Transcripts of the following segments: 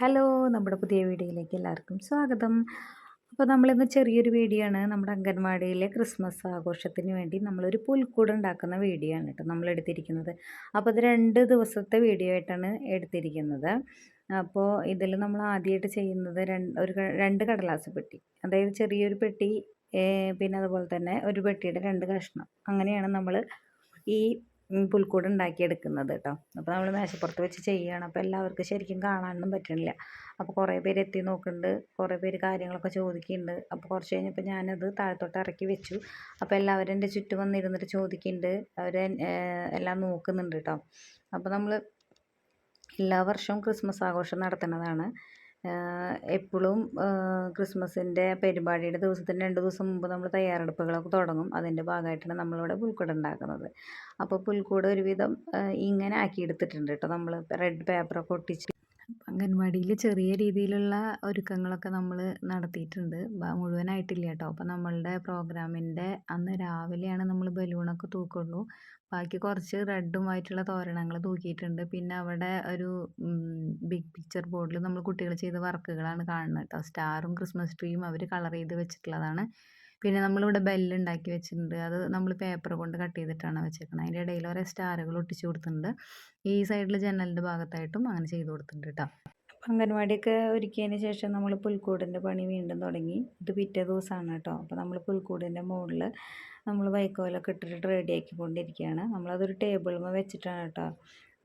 Hello നമ്മുടെ പുതിയ വീഡിയോയിലേക്ക് എല്ലാവർക്കും സ്വാഗതം. അപ്പോൾ നമ്മളിന്ന് ചെറിയൊരു വീഡിയോ ആണ്. നമ്മുടെ അംഗൻവാടിയിലെ ക്രിസ്മസ് ആഘോഷത്തിന് വേണ്ടി നമ്മളൊരു പുൽക്കൂട് ഉണ്ടാക്കുന്ന വീഡിയോ ആണ് കേട്ടോ നമ്മൾ എടുത്തിരിക്കുന്നത്. അപ്പോൾ അത് രണ്ട് ദിവസത്തെ വീഡിയോ ആയിട്ടാണ് എടുത്തിരിക്കുന്നത്. അപ്പോൾ ഇതിൽ നമ്മൾ ആദ്യമായിട്ട് ചെയ്യുന്നത് രണ്ട് ഒരു രണ്ട് കടലാസ് പെട്ടി. അതായത് ചെറിയൊരു പെട്ടി പിന്നെ അതുപോലെ തന്നെ ഒരു പെട്ടിയുടെ രണ്ട് കഷ്ണം. അങ്ങനെയാണ് നമ്മൾ ഈ പുൽക്കൂട് ഉണ്ടാക്കിയെടുക്കുന്നത് കേട്ടോ അപ്പോൾ നമ്മൾ മേശപ്പുറത്ത് വെച്ച് ചെയ്യുകയാണ് അപ്പോൾ എല്ലാവർക്കും ശരിക്കും കാണാനൊന്നും പറ്റണില്ല. അപ്പോൾ കുറേ പേര് എത്തി നോക്കുന്നുണ്ട് കുറേ പേര് കാര്യങ്ങളൊക്കെ ചോദിക്കുന്നുണ്ട് അപ്പോൾ കുറച്ച് കഴിഞ്ഞപ്പോൾ ഞാനത് താഴത്തോട്ട് ഇറക്കി വെച്ചു. അപ്പോൾ എല്ലാവരും എന്റെ ചുറ്റും വന്നിരുന്നിട്ട് ചോദിക്കുന്നുണ്ട് അവർ എല്ലാം നോക്കുന്നുണ്ട് കേട്ടോ അപ്പോൾ നമ്മൾ എല്ലാ വർഷവും ക്രിസ്മസ് ആഘോഷം നടത്തുന്നതാണ്. എപ്പോഴും ക്രിസ്മസിന്റെ പരിപാടിയുടെ ദിവസത്തിന് രണ്ട് ദിവസം മുമ്പ് നമ്മൾ തയ്യാറെടുപ്പുകളൊക്കെ തുടങ്ങും. അതിന്റെ ഭാഗമായിട്ടാണ് നമ്മളിവിടെ പുൽക്കൂട് ഉണ്ടാക്കുന്നത്. അപ്പോൾ പുൽക്കൂട് ഒരുവിധം ഇങ്ങനെ ആക്കി എടുത്തിട്ടുണ്ട് കേട്ടോ. നമ്മൾ റെഡ് പേപ്പറൊക്കെ ഒട്ടിച്ച് അംഗൻവാടിയിൽ ചെറിയ രീതിയിലുള്ള ഒരുക്കങ്ങളൊക്കെ നമ്മൾ നടത്തിയിട്ടുണ്ട്. മുഴുവനായിട്ടില്ല കേട്ടോ അപ്പോൾ നമ്മളുടെ പ്രോഗ്രാമിന്റെ അന്ന് രാവിലെയാണ് നമ്മൾ ബലൂണൊക്കെ തൂക്കുള്ളൂ. ബാക്കി കുറച്ച് റെഡുമായിട്ടുള്ള തോരണങ്ങൾ തൂക്കിയിട്ടുണ്ട്. പിന്നെ അവിടെ ഒരു ബിഗ് പിക്ചർ ബോർഡിൽ നമ്മൾ കുട്ടികൾ ചെയ്ത വർക്കുകളാണ് കാണുന്നത് കേട്ടോ സ്റ്റാറും ക്രിസ്മസ് ട്രീയും അവർ കളർ ചെയ്ത് വെച്ചിട്ടുള്ളതാണ്. പിന്നെ നമ്മളിവിടെ ബെല്ല് ഉണ്ടാക്കി വെച്ചിട്ടുണ്ട്. അത് നമ്മൾ പേപ്പർ കൊണ്ട് കട്ട് ചെയ്തിട്ടാണ് വെച്ചേക്കുന്നത് അതിന്റെ ഇടയിൽ ഓരോ സ്റ്റാറുകൾ ഒട്ടിച്ചു കൊടുത്തിട്ടുണ്ട്. ഈ സൈഡിൽ ജനലിന്റെ ഭാഗത്തായിട്ടും അങ്ങനെ ചെയ്ത് കൊടുത്തിട്ടുണ്ട് കേട്ടോ. അംഗൻവാടിയൊക്കെ ഒരുക്കിയതിന് ശേഷം നമ്മൾ പുൽക്കൂടിന്റെ പണി വീണ്ടും തുടങ്ങി. ഇത് പിറ്റേ ദിവസമാണ് കേട്ടോ. അപ്പോൾ നമ്മൾ പുൽക്കൂടിന്റെ മുകളിൽ നമ്മൾ വൈക്കോലൊക്കെ ഇട്ടിട്ട് റെഡിയാക്കി കൊണ്ടിരിക്കുകയാണ് നമ്മളതൊരു ടേബിളുമ്മ വെച്ചിട്ടാണ് കേട്ടോ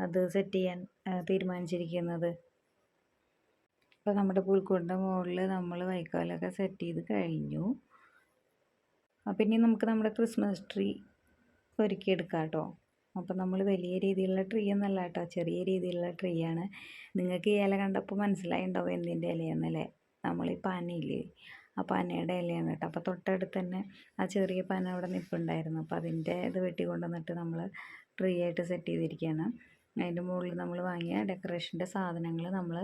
അത് സെറ്റ് ചെയ്യാൻ തീരുമാനിച്ചിരിക്കുന്നത്. അപ്പോൾ നമ്മുടെ പുൽക്കൂടിന്റെ മുകളിൽ നമ്മൾ വൈക്കോലൊക്കെ സെറ്റ് ചെയ്ത് കഴിഞ്ഞു. പിന്നെ നമുക്ക് നമ്മുടെ ക്രിസ്മസ് ട്രീ ഒരുക്കിയെടുക്കാം കേട്ടോ അപ്പം നമ്മൾ വലിയ രീതിയിലുള്ള ട്രീ ഒന്നല്ല കേട്ടോ ചെറിയ രീതിയിലുള്ള ട്രീ ആണ്. നിങ്ങൾക്ക് ഈ ഇല കണ്ടപ്പോൾ മനസ്സിലായിണ്ടാവും എന്തിന്റെ ഇലയെന്നല്ലേ? നമ്മൾ ഈ പനയില്ലേ? ആ പനയുടെ ഇലയാണ് കേട്ടോ. അപ്പോൾ തൊട്ടടുത്ത് തന്നെ ആ ചെറിയ പന അവിടെ നിൽപ്പുണ്ടായിരുന്നു അപ്പോൾ അതിന്റെ ഇത് വെട്ടി വന്നിട്ട് നമ്മൾ ട്രീ ആയിട്ട് സെറ്റ് ചെയ്തിരിക്കുകയാണ്. അതിന്റെ മുകളിൽ നമ്മൾ വാങ്ങിയ ഡെക്കറേഷന്റെ സാധനങ്ങൾ നമ്മൾ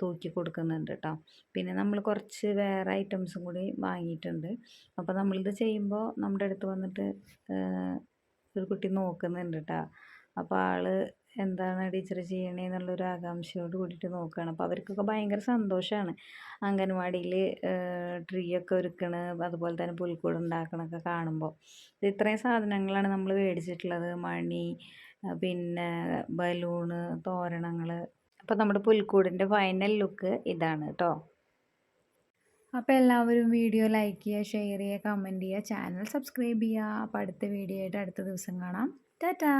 തൂക്കി കൊടുക്കുന്നുണ്ട് കേട്ടോ പിന്നെ നമ്മൾ കുറച്ച് വേറെ ഐറ്റംസും കൂടി വാങ്ങിയിട്ടുണ്ട്. അപ്പോൾ നമ്മളിത് ചെയ്യുമ്പോൾ നമ്മുടെ അടുത്ത് വന്നിട്ട് ഒരു കുട്ടി നോക്കുന്നുണ്ട് കേട്ടോ അപ്പോൾ ആൾ എന്താണ് ടീച്ചർ ചെയ്യണേ എന്നുള്ളൊരു ആകാംക്ഷയോട് കൂടിയിട്ട് നോക്കുകയാണ് അപ്പോൾ അവർക്കൊക്കെ ഭയങ്കര സന്തോഷമാണ് അംഗൻവാടിയിൽ ട്രീ ഒക്കെ ഒരുക്കണ് അതുപോലെ തന്നെ പുൽക്കൂട് ഉണ്ടാക്കണമൊക്കെ കാണുമ്പോൾ ഇത്രയും സാധനങ്ങളാണ് നമ്മൾ മേടിച്ചിട്ടുള്ളത്. മണി പിന്നെ ബലൂണ് തോരണങ്ങൾ അപ്പോൾ നമ്മുടെ പുൽക്കൂടിന്റെ ഫൈനൽ ലുക്ക് ഇതാണ് കേട്ടോ അപ്പോൾ എല്ലാവരും വീഡിയോ ലൈക്ക് ചെയ്യുക ഷെയർ ചെയ്യുക കമന്റ് ചെയ്യുക ചാനൽ സബ്സ്ക്രൈബ് ചെയ്യുക. അപ്പോൾ അടുത്ത വീഡിയോ ആയിട്ട് അടുത്ത ദിവസം കാണാം. ടാറ്റാ